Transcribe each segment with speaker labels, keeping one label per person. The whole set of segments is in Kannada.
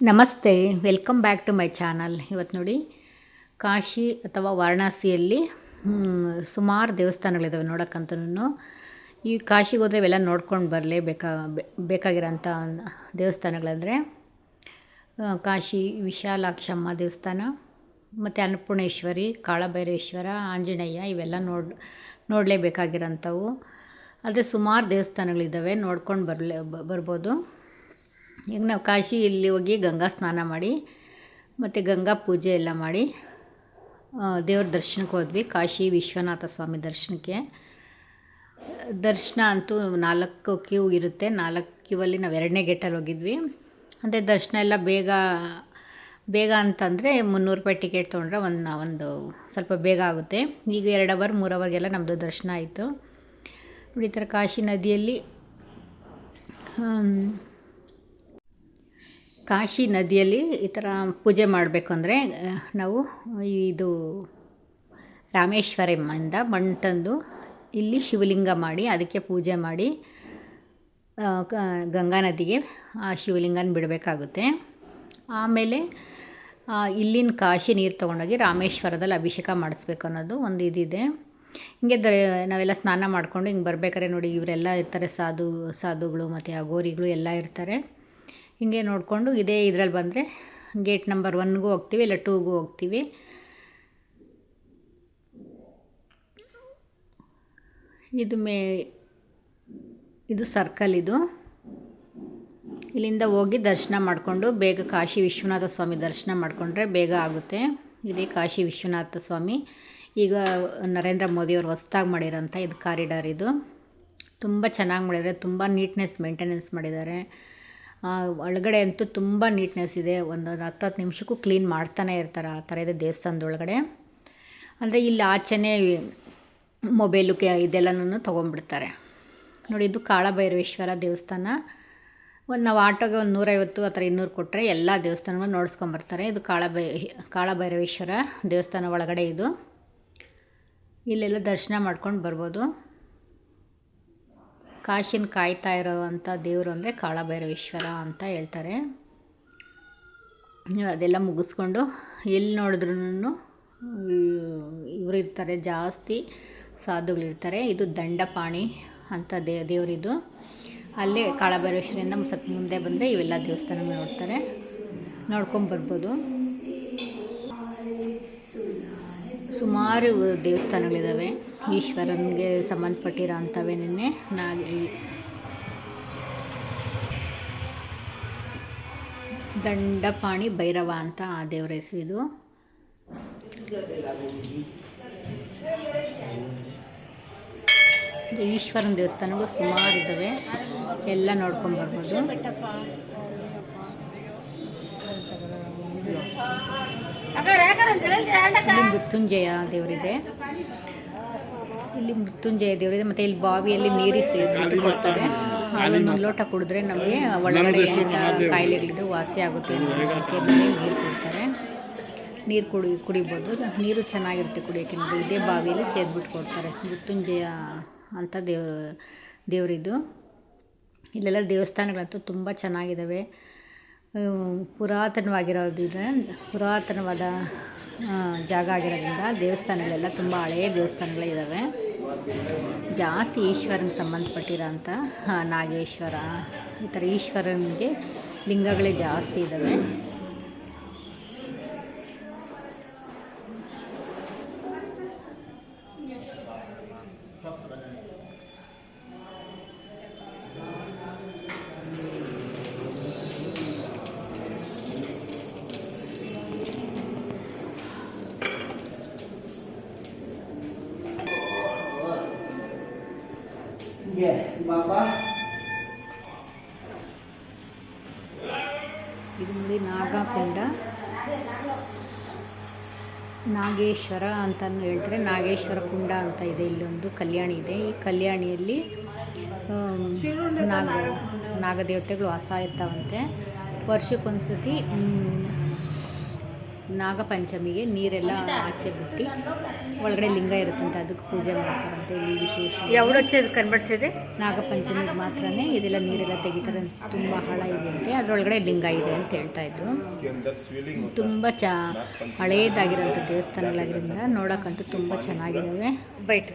Speaker 1: ನಮಸ್ತೆ welcome back to my channel ಇವತ್ತು ನೋಡಿ, ಕಾಶಿ ಅಥವಾ ವಾರಣಾಸಿಯಲ್ಲಿ ಸುಮಾರು ದೇವಸ್ಥಾನಗಳಿದ್ದಾವೆ ನೋಡೋಕ್ಕಂತೂ ಈ ಕಾಶಿಗೆ ಹೋದರೆ ಇವೆಲ್ಲ ನೋಡ್ಕೊಂಡು ಬರಲೇ ಬೇಕಾ ಬೇಕಾಗಿರೋಂಥ ದೇವಸ್ಥಾನಗಳಂದರೆ ಕಾಶಿ ವಿಶಾಲಾಕ್ಷಮ್ಮ ದೇವಸ್ಥಾನ, ಮತ್ತು ಅನ್ನಪೂರ್ಣೇಶ್ವರಿ, ಕಾಳಭೈರೇಶ್ವರ, ಆಂಜನೇಯ ಇವೆಲ್ಲ ನೋಡಿ, ನೋಡಲೇಬೇಕಾಗಿರೋಂಥವು. ಆದರೆ ಸುಮಾರು ದೇವಸ್ಥಾನಗಳಿದ್ದಾವೆ ನೋಡ್ಕೊಂಡು ಬರಲೇ ಬರ್ಬೋದು. ಈಗ ನಾವು ಕಾಶಿ ಇಲ್ಲಿ ಹೋಗಿ ಗಂಗಾ ಸ್ನಾನ ಮಾಡಿ, ಮತ್ತು ಗಂಗಾ ಪೂಜೆ ಎಲ್ಲ ಮಾಡಿ ದೇವ್ರ ದರ್ಶನಕ್ಕೆ ಹೋದ್ವಿ, ಕಾಶಿ ವಿಶ್ವನಾಥ ಸ್ವಾಮಿ ದರ್ಶನಕ್ಕೆ. ದರ್ಶನ ಅಂತೂ ನಾಲ್ಕು ಕ್ಯೂ ಇರುತ್ತೆ, ನಾಲ್ಕು ಕ್ಯೂವಲ್ಲಿ ನಾವು ಎರಡನೇ ಗೇಟಲ್ಲಿ ಹೋಗಿದ್ವಿ. ಅಂದರೆ ದರ್ಶನ ಎಲ್ಲ ಬೇಗ ಬೇಗ ಅಂತಂದರೆ ಮುನ್ನೂರು ರೂಪಾಯಿ ಟಿಕೆಟ್ ತೊಗೊಂಡ್ರೆ ಒಂದು ಒಂದು ಸ್ವಲ್ಪ ಬೇಗ ಆಗುತ್ತೆ. ಈಗ ಎರಡು ಅವರ್, ಮೂರು ಅವರ್ಗೆಲ್ಲ ನಮ್ಮದು ದರ್ಶನ ಆಯಿತು. ನೋಡಿ ಈ ಥರ ಕಾಶಿ ನದಿಯಲ್ಲಿ ಕಾಶಿ ನದಿಯಲ್ಲಿ ಈ ಥರ ಪೂಜೆ ಮಾಡಬೇಕು ಅಂದರೆ ನಾವು ಇದು ರಾಮೇಶ್ವರಮ್ಮಿಂದ ಮಣ್ಣು ತಂದು ಇಲ್ಲಿ ಶಿವಲಿಂಗ ಮಾಡಿ ಅದಕ್ಕೆ ಪೂಜೆ ಮಾಡಿ ಗಂಗಾ ನದಿಗೆ ಆ ಶಿವಲಿಂಗನ ಬಿಡಬೇಕಾಗುತ್ತೆ. ಆಮೇಲೆ ಇಲ್ಲಿನ ಕಾಶಿ ನೀರು ತೊಗೊಂಡೋಗಿ ರಾಮೇಶ್ವರದಲ್ಲಿ ಅಭಿಷೇಕ ಮಾಡಿಸ್ಬೇಕು ಅನ್ನೋದು ಒಂದು ಇದಿದೆ. ಹಿಂಗೆ ದ, ನಾವೆಲ್ಲ ಸ್ನಾನ ಮಾಡಿಕೊಂಡು ಹಿಂಗೆ ಬರ್ಬೇಕಾದ್ರೆ ನೋಡಿ, ಇವರೆಲ್ಲ ಇರ್ತಾರೆ, ಸಾಧು, ಸಾಧುಗಳು ಮತ್ತು ಅಗೋರಿಗಳು ಎಲ್ಲ ಇರ್ತಾರೆ. ಹಿಂಗೆ ನೋಡಿಕೊಂಡು ಇದೇ ಇದರಲ್ಲಿ ಬಂದರೆ ಗೇಟ್ ನಂಬರ್ ಒನ್ಗೂ ಹೋಗ್ತೀವಿ, ಇಲ್ಲ ಟೂಗೂ ಹೋಗ್ತೀವಿ. ಇದು ಮೇ, ಇದು ಸರ್ಕಲ್ ಇದು. ಇಲ್ಲಿಂದ ಹೋಗಿ ದರ್ಶನ ಮಾಡಿಕೊಂಡು ಬೇಗ ಕಾಶಿ ವಿಶ್ವನಾಥ ಸ್ವಾಮಿ ದರ್ಶನ ಮಾಡಿಕೊಂಡ್ರೆ ಬೇಗ ಆಗುತ್ತೆ. ಇದೇ ಕಾಶಿ ವಿಶ್ವನಾಥ ಸ್ವಾಮಿ. ಈಗ ನರೇಂದ್ರ ಮೋದಿಯವರು ಹೊಸ್ದಾಗಿ ಮಾಡಿರೋಂಥ ಇದು ಕಾರಿಡಾರ್ ಇದು. ತುಂಬ ಚೆನ್ನಾಗಿ ಮಾಡಿದ್ದಾರೆ, ತುಂಬ ನೀಟ್ನೆಸ್ ಮೇಂಟೆನೆನ್ಸ್ ಮಾಡಿದ್ದಾರೆ. ಒಳಗಡೆ ಅಂತೂ ತುಂಬ ನೀಟ್ನೆಸ್ ಇದೆ. ಒಂದೊಂದು ಹತ್ತು ಹತ್ತು ನಿಮಿಷಕ್ಕೂ ಕ್ಲೀನ್ ಮಾಡ್ತಾನೆ ಇರ್ತಾರೆ ಆ ಥರ ಇದೆ ದೇವಸ್ಥಾನದೊಳಗಡೆ. ಅಂದರೆ ಇಲ್ಲಿ ಆಚೆನೇ ಮೊಬೈಲು ಕೆ ಇದೆಲ್ಲನೂ ತೊಗೊಂಡ್ಬಿಡ್ತಾರೆ. ನೋಡಿ, ಇದು ಕಾಳಭೈರವೇಶ್ವರ ದೇವಸ್ಥಾನ. ಒಂದು ನಾವು ಆಟೋಗೆ ಒಂದು ನೂರೈವತ್ತು ಆ ಥರ ಇನ್ನೂರು ಕೊಟ್ಟರೆ ಎಲ್ಲ ದೇವಸ್ಥಾನಗಳು ನೋಡಿಸ್ಕೊಂಬರ್ತಾರೆ ಇದು ಕಾಳಭೈ, ಕಾಳಭೈರವೇಶ್ವರ ದೇವಸ್ಥಾನ ಒಳಗಡೆ ಇದು. ಇಲ್ಲೆಲ್ಲ ದರ್ಶನ ಮಾಡ್ಕೊಂಡು ಬರ್ಬೋದು. ಕಾಶಿನ ಕಾಯ್ತಾ ಇರೋವಂಥ ದೇವರು ಅಂದರೆ ಕಾಳಭೈರವೇಶ್ವರ ಅಂತ ಹೇಳ್ತಾರೆ. ಅದೆಲ್ಲ ಮುಗಿಸ್ಕೊಂಡು ಎಲ್ಲಿ ನೋಡಿದ್ರೂ ಇವರು ಇರ್ತಾರೆ ಜಾಸ್ತಿ ಸಾಧುಗಳಿರ್ತಾರೆ. ಇದು ದಂಡಪಾಣಿ ಅಂತ ದೇ, ದೇವರಿದು. ಅಲ್ಲೇ ಕಾಳಭೈರವೇಶ್ವರಿಂದ ಸ್ವಲ್ಪ ಮುಂದೆ ಬಂದರೆ ಇವೆಲ್ಲ ದೇವಸ್ಥಾನ ನೋಡ್ತಾರೆ. ನೋಡ್ಕೊಂಡು ಬರ್ಬೋದು. ಸುಮಾರು ದೇವಸ್ಥಾನಗಳಿದ್ದಾವೆ ಈಶ್ವರನಿಗೆ ಸಂಬಂಧಪಟ್ಟಿರೋ ಅಂಥವೇನೇ ನಾಗ ದಂಡಪಾಣಿ ಭೈರವ ಅಂತ ಆ ದೇವರ ಹೆಸರು ಇದು. ಈಶ್ವರನ ದೇವಸ್ಥಾನಗಳು ಸುಮಾರು ಇದ್ದಾವೆ. ಎಲ್ಲ ನೋಡ್ಕೊಂಡು ಬರ್ಬೋದು. ಮೃತ್ಯುಂಜಯ ದೇವರಿದೆ. ಇಲ್ಲಿ ಮೃತ್ಯುಂಜಯ ದೇವರಿದೆ ಮತ್ತು ಇಲ್ಲಿ ಬಾವಿಯಲ್ಲಿ ನೀರಿ ಸೇರಿ ಕೊಡ್ತಾರೆ ಅದನ್ನು ಒಂದು ಲೋಟ ಕುಡಿದ್ರೆ ನಮಗೆ ಒಳಗಡೆ ಕಾಯಿಲೆಗಳಿದ್ರೆ ವಾಸಿ ಆಗುತ್ತೆ ನೀರು ಕೊಡ್ತಾರೆ. ನೀರು ಕುಡಿ ಕುಡಿಬೋದು. ನೀರು ಚೆನ್ನಾಗಿರುತ್ತೆ ಕುಡಿಯೋಕೆ ನೋಡಿ ಇದೇ ಬಾವಿಯಲ್ಲಿ ಸೇದ್ಬಿಟ್ಟು ಕೊಡ್ತಾರೆ. ಮೃತ್ಯುಂಜಯ ಅಂತ ದೇವರು ದೇವರಿದು. ಇಲ್ಲೆಲ್ಲ ದೇವಸ್ಥಾನಗಳಂತೂ ತುಂಬ ಚೆನ್ನಾಗಿದ್ದಾವೆ ಪುರಾತನವಾಗಿರೋದ್ರಿಂದ ಪುರಾತನವಾದ ಜಾಗ ಆಗಿರೋದ್ರಿಂದ ದೇವಸ್ಥಾನಗಳೆಲ್ಲ ತುಂಬ ಹಳೆಯ ದೇವಸ್ಥಾನಗಳಿದ್ದಾವೆ ಜಾಸ್ತಿ ಈಶ್ವರನ ಸಂಬಂಧಪಟ್ಟಿರೋಂಥ ನಾಗೇಶ್ವರ, ಈ ಥರ ಈಶ್ವರನಿಗೆ ಲಿಂಗಗಳೇ ಜಾಸ್ತಿ ಇದ್ದಾವೆ
Speaker 2: Bapak.
Speaker 1: ಇದು ನೋಡಿ ನಾಗಕುಂಡ. ನಾಗೇಶ್ವರ ಅಂತ ಹೇಳಿದ್ರೆ ನಾಗೇಶ್ವರ ಕುಂಡ ಅಂತ ಇದೆ ಇಲ್ಲೊಂದು ಕಲ್ಯಾಣಿ ಇದೆ. ಈ ಕಲ್ಯಾಣಿಯಲ್ಲಿ ನಾಗ ನಾಗದೇವತೆಗಳು ವಾಸ ಇರ್ತಾವಂತೆ. ವರ್ಷಕ್ಕೊಂದ್ಸತಿ ನಾಗಪಂಚಮಿಗೆ ನೀರೆಲ್ಲ ಆಚೆ ಬಿಟ್ಟು ಒಳಗಡೆ ಲಿಂಗ ಇರುತ್ತಂತೆ ಅದಕ್ಕೆ ಪೂಜೆ ಮಾಡ್ತಾರಂತೆ ಇಲ್ಲಿ ವಿಶೇಷ.
Speaker 2: ಯಾವ ಕನ್ವರ್ಸಿದೆ
Speaker 1: ನಾಗಪಂಚಮಿಗೆ ಮಾತ್ರನೇ ಇದೆಲ್ಲ ನೀರೆಲ್ಲ ತೆಗಿತಾರೆ. ತುಂಬ ಹಳ ಇದೆ ಅಂತೆ. ಅದರೊಳಗಡೆ ಲಿಂಗ ಇದೆ ಅಂತ ಹೇಳ್ತಾ ಇದ್ರು. ತುಂಬ ಚ ಹಳೇದಾಗಿರೋಂಥ ದೇವಸ್ಥಾನಗಳಾಗಿರೋದ್ರಿಂದ ನೋಡೋಕ್ಕಂತೂ ತುಂಬ ಚೆನ್ನಾಗಿದ್ದಾವೆ.
Speaker 2: ಬೈಟ್.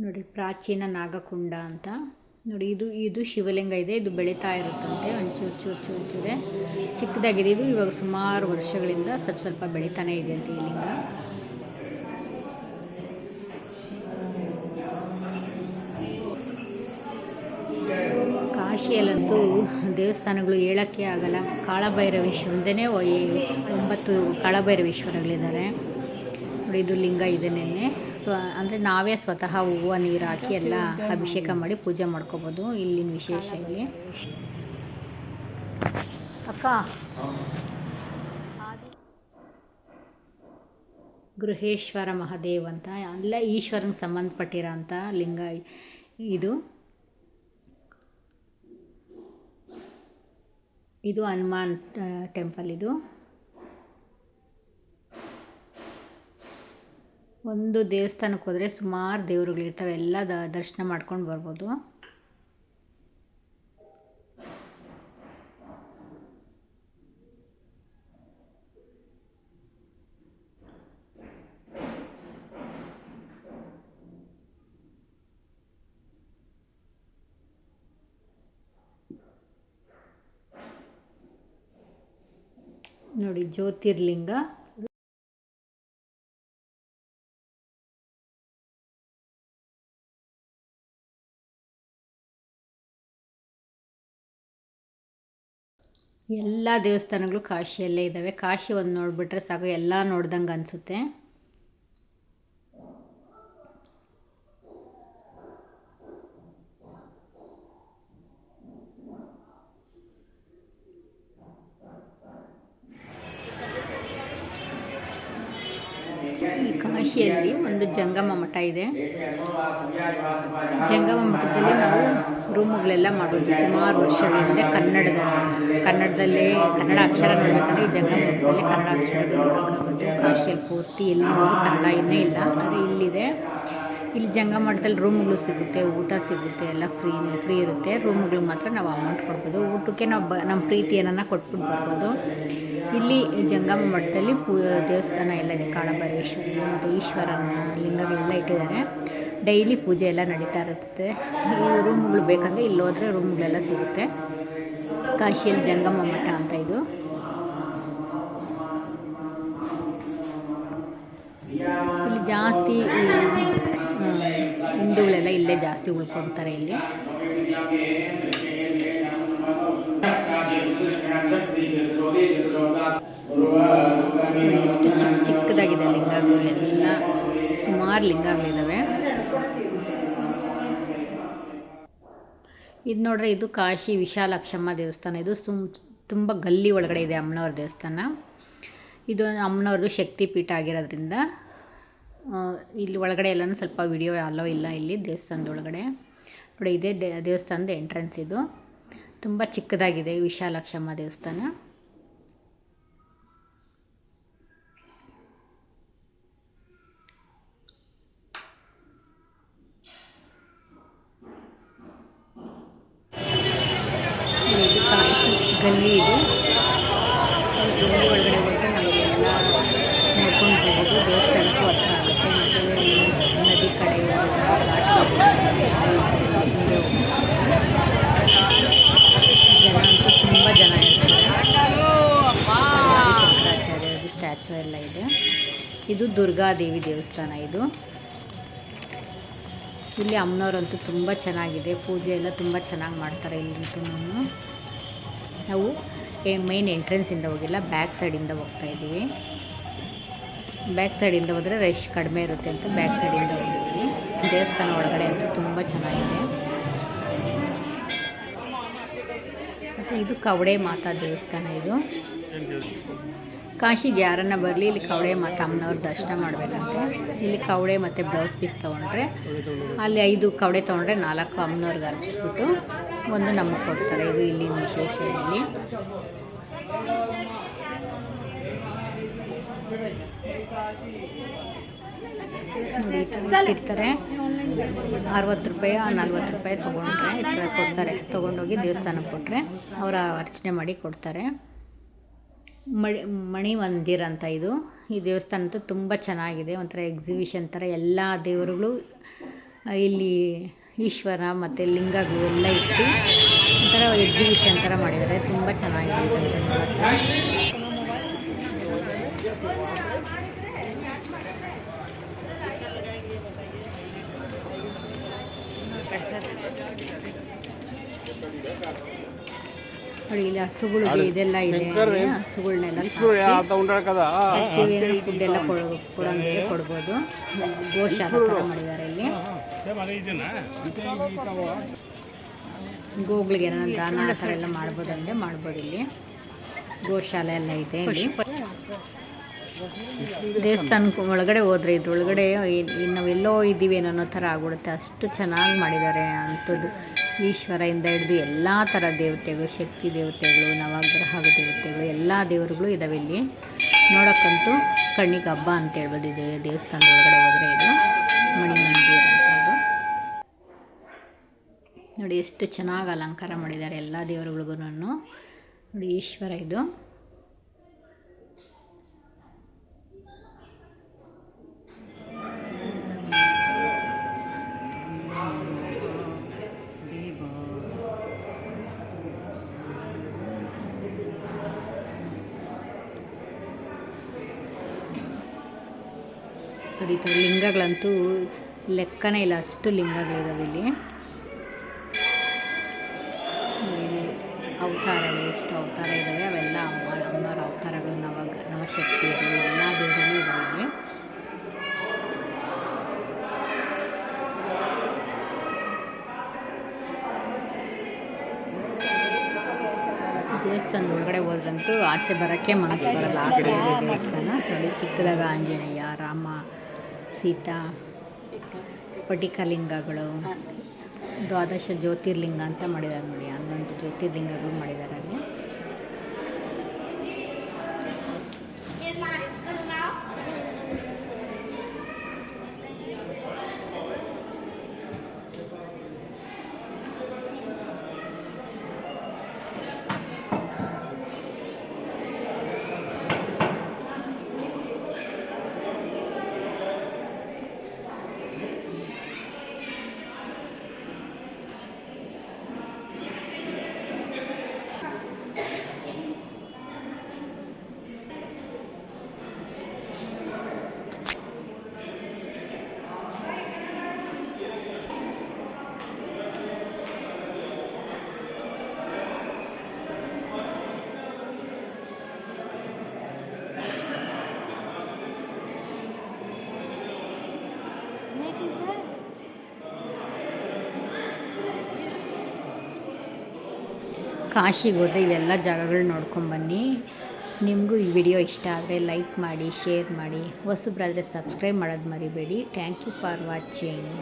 Speaker 1: ನೋಡಿ ಪ್ರಾಚೀನ ನಾಗಕುಂಡ ಅಂತ. ನೋಡಿ, ಇದು ಇದು ಶಿವಲಿಂಗ ಇದೆ, ಇದು ಬೆಳೀತಾ ಇರುತ್ತಂತೆ, ಒಂಚೂರು ಚೂರು ಚೂರು ಚೂರೆ ಚಿಕ್ಕದಾಗಿದೆ, ಇದು ಇವಾಗ ಸುಮಾರು ವರ್ಷಗಳಿಂದ ಸ್ವಲ್ಪ ಸ್ವಲ್ಪ ಬೆಳೀತಾನೆ ಇದೆ ಅಂತ ಈ ಲಿಂಗ. ಕಾಶಿಯಲ್ಲಂತೂ ದೇವಸ್ಥಾನಗಳು ಹೇಳೋಕ್ಕೆ ಆಗಲ್ಲ. ಕಾಳಭೈರವೇಶ್ವರದೇ ಒಂಬತ್ತು ಕಾಳಭೈರವೇಶ್ವರಗಳಿದ್ದಾರೆ. ನೋಡಿ, ಇದು ಲಿಂಗ ಇದೆ ನಿನ್ನೆ. ಸೊ ಅಂದರೆ ನಾವೇ ಸ್ವತಃ ಹೂವು, ನೀರು ಹಾಕಿ ಎಲ್ಲ ಅಭಿಷೇಕ ಮಾಡಿ ಪೂಜೆ ಮಾಡ್ಕೋಬೋದು ಇಲ್ಲಿನ ವಿಶೇಷ ಇಲ್ಲಿ. ಅಕ್ಕ. ಗೃಹೇಶ್ವರ ಮಹಾದೇವ್ ಅಂತ, ಅಲ್ಲ ಈಶ್ವರನ ಸಂಬಂಧಪಟ್ಟಿರೋ ಅಂಥ ಲಿಂಗ ಇದು. ಇದು ಹನುಮಾನ್ ಟೆಂಪಲ್ ಇದು. ಒಂದು ದೇವಸ್ಥಾನಕ್ಕೆ ಹೋದರೆ ಸುಮಾರು ದೇವರುಗಳಿರ್ತವೆ ಎಲ್ಲ ದ ದರ್ಶನ ಮಾಡ್ಕೊಂಡು ಬರ್ಬೋದು. ನೋಡಿ ಜ್ಯೋತಿರ್ಲಿಂಗ. ಎಲ್ಲ ದೇವಸ್ಥಾನಗಳು ಕಾಶಿಯಲ್ಲೇ ಇದ್ದಾವೆ ಕಾಶಿ ಒಂದು ನೋಡಿಬಿಟ್ರೆ ಸಾಕು ಎಲ್ಲ ನೋಡ್ದಂಗೆ ಅನಿಸುತ್ತೆ. ಈ ಕಾಶಿಯಲ್ಲಿ ಒಂದು ಜಂಗಮ ಮಠ ಇದೆ. ಜಂಗಮ ಮಠದಲ್ಲಿ ನಾವು ರೂಮುಗಳೆಲ್ಲ ಮಾಡೋದು. ಸುಮಾರು ವರ್ಷಗಳಿಂದ ಕನ್ನಡದ, ಕನ್ನಡದಲ್ಲೇ ಕನ್ನಡ ಅಕ್ಷರ ನೋಡಬೇಕಂದ್ರೆ ಈ ಜಂಗಮ ಮಠದಲ್ಲಿ ಕನ್ನಡ ಅಕ್ಷರ ನೋಡೋಕ್ಕಾಗೋದು ಕಾಶಿಯಲ್ಲಿ ಪೂರ್ತಿ ಎಲ್ಲಿ ಕನ್ನಡ ಇನ್ನೇ ಇಲ್ಲ. ಆದರೆ ಇಲ್ಲಿದೆ. ಇಲ್ಲಿ ಜಂಗಮಠದಲ್ಲಿ ರೂಮ್ಗಳು ಸಿಗುತ್ತೆ, ಊಟ ಸಿಗುತ್ತೆ, ಎಲ್ಲ ಫ್ರೀ ಫ್ರೀ ಇರುತ್ತೆ. ರೂಮ್ಗಳಿಗೆ ಮಾತ್ರ ನಾವು ಅಮೌಂಟ್ ಕೊಡ್ಬೋದು. ಊಟಕ್ಕೆ ನಾವು ಬ, ನಮ್ಮ ಪ್ರೀತಿಯನ್ನು ಕೊಟ್ಬಿಟ್ಟು ಬರ್ಬೋದು ಇಲ್ಲಿ ಜಂಗಮ ಮಠದಲ್ಲಿ ಪೂ, ದೇವಸ್ಥಾನ ಎಲ್ಲ ಇದೆ. ಕಾಳಭರೇಶ್ವರ ಮತ್ತು ಈಶ್ವರನ ಲಿಂಗಗಳೆಲ್ಲ ಇಟ್ಟಿದ್ದಾರೆ. ಡೈಲಿ ಪೂಜೆ ಎಲ್ಲ ನಡೀತಾ ಇರುತ್ತೆ. ಈ ರೂಮ್ಗಳು ಬೇಕಂದರೆ ಇಲ್ಲಿ ಹೋದರೆ ರೂಮ್ಗಳೆಲ್ಲ ಸಿಗುತ್ತೆ. ಕಾಶಿಯಲ್ಲಿ ಜಂಗಮ ಮಠ ಅಂತ ಇದು. ಇಲ್ಲಿ ಜಾಸ್ತಿ ಹಿಂದೂಗಳೆಲ್ಲ ಇಲ್ಲೇ ಜಾಸ್ತಿ ಉಳ್ಕೊತಾರೆ ಇಲ್ಲಿ. ಎಷ್ಟು ಚಿಕ್ಕ ಚಿಕ್ಕದಾಗಿದೆ ಲಿಂಗಗಳು ಎಲ್ಲ ಸುಮಾರು ಲಿಂಗಗಳಿದ್ದಾವೆ ಇದು ನೋಡ್ರೆ ಇದು ಕಾಶಿ ವಿಶಾಲಾಕ್ಷಮ್ಮ ದೇವಸ್ಥಾನ. ಇದು ಸುಮ್ ತುಂಬ ಗಲ್ಲಿ ಒಳಗಡೆ ಇದೆ ಅಮ್ಮನವ್ರ ದೇವಸ್ಥಾನ. ಇದು ಅಮ್ಮನವ್ರದ್ದು ಶಕ್ತಿ ಪೀಠ ಆಗಿರೋದ್ರಿಂದ ಇಲ್ಲಿ ಒಳಗಡೆ ಎಲ್ಲನೂ ಸ್ವಲ್ಪ ವಿಡಿಯೋ ಅಲೋ ಇಲ್ಲ ಇಲ್ಲಿ ದೇವಸ್ಥಾನದ ಒಳಗಡೆ ನೋಡಿ, ಇದೇ ದೇವಸ್ಥಾನದ ಎಂಟ್ರೆನ್ಸ್ ಇದು. ತುಂಬ ಚಿಕ್ಕದಾಗಿದೆ ವಿಶಾಲಾಕ್ಷಮ್ಮ ದೇವಸ್ಥಾನ. ಗಲ್ಲಿ ಇದು ಈ ಗಲ್ಲಿ ಒಳಗಡೆ ಹೋದ್ರೆ ನಮಗೆ ಎಲ್ಲ ನೋಡ್ಕೊಂಡು ಹೋಗೋದು ದೇವಸ್ಥಾನಕ್ಕೂ ಹತ್ರ ಆಗುತ್ತೆ ಮತ್ತು ಈ ನದಿ ಕಡೆ ಹೋಗೋದು ಘಾಟ್ ಹೋಗೋದು, ಹಿಂದೆ ಜನ ಅಂತೂ ತುಂಬ ಜನ ಇರ್ತಾರೆ ಶಂಕರಾಚಾರ್ಯರದು ಸ್ಟ್ಯಾಚು ಎಲ್ಲ ಇದೆ ಇದು ದುರ್ಗಾದೇವಿ ದೇವಸ್ಥಾನ ಇದು. ಇಲ್ಲಿ ಅಮ್ಮನವ್ರಂತೂ ತುಂಬ ಚೆನ್ನಾಗಿದೆ. ಪೂಜೆ ಎಲ್ಲ ತುಂಬ ಚೆನ್ನಾಗಿ ಮಾಡ್ತಾರೆ ಇಲ್ಲಂತೂ ನಾವು ಮೈನ್ ಎಂಟ್ರೆನ್ಸಿಂದ ಹೋಗಿಲ್ಲ ಬ್ಯಾಕ್ ಸೈಡಿಂದ ಹೋಗ್ತಾ ಇದ್ದೀವಿ. ಬ್ಯಾಕ್ ಸೈಡಿಂದ ಹೋದರೆ ರಶ್ ಕಡಿಮೆ ಇರುತ್ತೆ ಅಂತ ಬ್ಯಾಕ್ ಸೈಡಿಂದ ಹೋಗಿದ್ದೀವಿ. ದೇವಸ್ಥಾನ ಒಳಗಡೆ ಅಂತೂ ತುಂಬ ಚೆನ್ನಾಗಿದೆ. ಮತ್ತು ಇದು ಕವಡೆ ಮಾತಾ ದೇವಸ್ಥಾನ ಇದು. ಕಾಶಿಗೆ ಯಾರನ್ನ ಬರಲಿ, ಇಲ್ಲಿ ಕವಡೆ ಮತ್ತು ಅಮ್ಮನವ್ರ ದರ್ಶನ ಮಾಡಬೇಕಂತೆ. ಇಲ್ಲಿ ಕವಡೆ ಮತ್ತು ಬ್ಲೌಸ್ ಪೀಸ್ ತೊಗೊಂಡ್ರೆ, ಅಲ್ಲಿ ಐದು ಕವಡೆ ತೊಗೊಂಡ್ರೆ ನಾಲ್ಕು ಅಮ್ಮನವ್ರಿಗೆ ಅರ್ಪಿಸ್ಬಿಟ್ಟು ಒಂದು ನಮಗೆ ಕೊಡ್ತಾರೆ. ಇದು ಇಲ್ಲಿನ ವಿಶೇಷ ಇಲ್ಲಿ. ಇರ್ತಾರೆ ಅರವತ್ತು ರೂಪಾಯಿ, ನಲ್ವತ್ತು ರೂಪಾಯಿ ತೊಗೊಂಡ್ರೆ ಈ ಥರ ಕೊಡ್ತಾರೆ. ತೊಗೊಂಡೋಗಿ ದೇವಸ್ಥಾನಕ್ಕೆ ಕೊಟ್ಟರೆ ಅವರ ಅರ್ಚನೆ ಮಾಡಿ ಕೊಡ್ತಾರೆ. ಮಣಿ ಮಣಿ ಮಂದಿರ ಅಂತ ಇದು. ಈ ದೇವಸ್ಥಾನ ಅಂತೂ ತುಂಬ ಚೆನ್ನಾಗಿದೆ. ಒಂಥರ ಎಕ್ಸಿಬಿಷನ್ ಥರ ಎಲ್ಲ ದೇವರುಗಳು ಇಲ್ಲಿ ಈಶ್ವರ ಮತ್ತು ಲಿಂಗಗಳು ಎಲ್ಲ ಇಟ್ಟು ಒಂಥರ ಎಕ್ಸಿಬಿಷನ್ ಥರ ಮಾಡಿದ್ದಾರೆ. ತುಂಬ ಚೆನ್ನಾಗಿದೆ ನೋಡೋಕ್ಕೆ. ನೋಡಿ ಇಲ್ಲಿ ಹಸುಗಳಿಗೆ ಇದೆಲ್ಲ ಇದೆ ಹಸುಗಳನ್ನೆಲ್ಲ ಸಾಕಿ. ಫುಡ್ ಎಲ್ಲ ಕೊಡೋಂಗೆ ಕೊಡ್ಬೋದು. ಗೋಶಾಲ ಥರ ಮಾಡಿದ್ದಾರೆ ಇಲ್ಲಿ. ಗೋಗ್ಳಿಗೆ ಏನಾದ್ರು ದಾನ ಆ ಥರ ಎಲ್ಲ ಮಾಡ್ಬೋದು ಅಂದರೆ ಮಾಡ್ಬೋದು ಇಲ್ಲಿ. ಗೋಶಾಲೆ ಎಲ್ಲ ಇದೆ ಇಲ್ಲಿ. ದೇವಸ್ಥಾನಕ್ಕೆ ಒಳಗಡೆ ಹೋದ್ರೆ, ಇದ್ರೊಳಗಡೆ ನಾವೆಲ್ಲೋ ಇದ್ದೀವಿ ಏನೋ ಅನ್ನೋ ಥರ ಆಗ್ಬಿಡುತ್ತೆ. ಅಷ್ಟು ಚೆನ್ನಾಗಿ ಮಾಡಿದ್ದಾರೆ ಅಂಥದ್ದು. ಈಶ್ವರದಿಂದ ಹಿಡಿದು ಎಲ್ಲ ಥರ ದೇವತೆಗಳು, ಶಕ್ತಿ ದೇವತೆಗಳು ನವಗ್ರಹ ದೇವತೆಗಳು, ಎಲ್ಲ ದೇವರುಗಳು ಇದ್ದಾವೆ ಇಲ್ಲಿ. ನೋಡೋಕ್ಕಂತೂ ಕಣ್ಣಿಗೆ ಹಬ್ಬ ಅಂತ ಹೇಳ್ಬೋದು ಇದೆ ದೇವಸ್ಥಾನದ ಒಳಗಡೆ ಹೋದರೆ ಇದು ಮಣಿ ಮಂದಿರ ಅಂತ ಇದು ನೋಡಿ ಎಷ್ಟು ಚೆನ್ನಾಗಿ ಅಲಂಕಾರ ಮಾಡಿದ್ದಾರೆ ಎಲ್ಲ ದೇವರುಗಳಿಗೂ ನೋಡಿ ಈಶ್ವರ ಇದು. ನೋಡಿ ಲಿಂಗಗಳಂತೂ ಲೆಕ್ಕನೇ ಇಲ್ಲ, ಅಷ್ಟು ಲಿಂಗಗಳಿದಾವೆ ಇಲ್ಲಿ. ಅವತಾರ ಅವತಾರಗಳು ಎಷ್ಟು ಅವತಾರ ಇದ್ದಾವೆ ಅವೆಲ್ಲ ಅಮ್ಮ ಅಮ್ಮರ ಅವತಾರಗಳು, ನವ, ನವಶಕ್ತಿಗಳು, ಎಲ್ಲ ದೇವರುಗಳು ಇದ್ದಾವೆ ದೇವಸ್ಥಾನದ ಒಳಗಡೆ ಹೋದಂತೂ ಆಚೆ ಬರೋಕ್ಕೆ ಮನಸ್ಸು ಬರಲ್ಲ, ಆ ಕಡೆ ದೇವಸ್ಥಾನ. ನೋಡಿ ಚಿಕ್ಕದಾಗ ಆಂಜನೇಯ ಸೀತಾ ಸ್ಫಟಿಕಲಿಂಗಗಳು ದ್ವಾದಶ ಜ್ಯೋತಿರ್ಲಿಂಗ ಅಂತ ಮಾಡಿದ್ದಾರೆ ನೋಡಿ ಹನ್ನೊಂದು ಜ್ಯೋತಿರ್ಲಿಂಗಗಳು ಮಾಡಿದ್ದಾರೆ ಅಲ್ಲಿ. ಕಾಶಿಗೆ ಹೋದರೆ ಇವೆಲ್ಲ ಜಾಗಗಳು ನೋಡ್ಕೊಂಬನ್ನಿ ನಿಮಗೂ ಈ ವಿಡಿಯೋ ಇಷ್ಟ ಆದರೆ ಲೈಕ್ ಮಾಡಿ, ಶೇರ್ ಮಾಡಿ. ಹೊಸಬ್ರಾದರೆ ಸಬ್ಸ್ಕ್ರೈಬ್ ಮಾಡೋದು ಮರಿಬೇಡಿ. Thank you for watching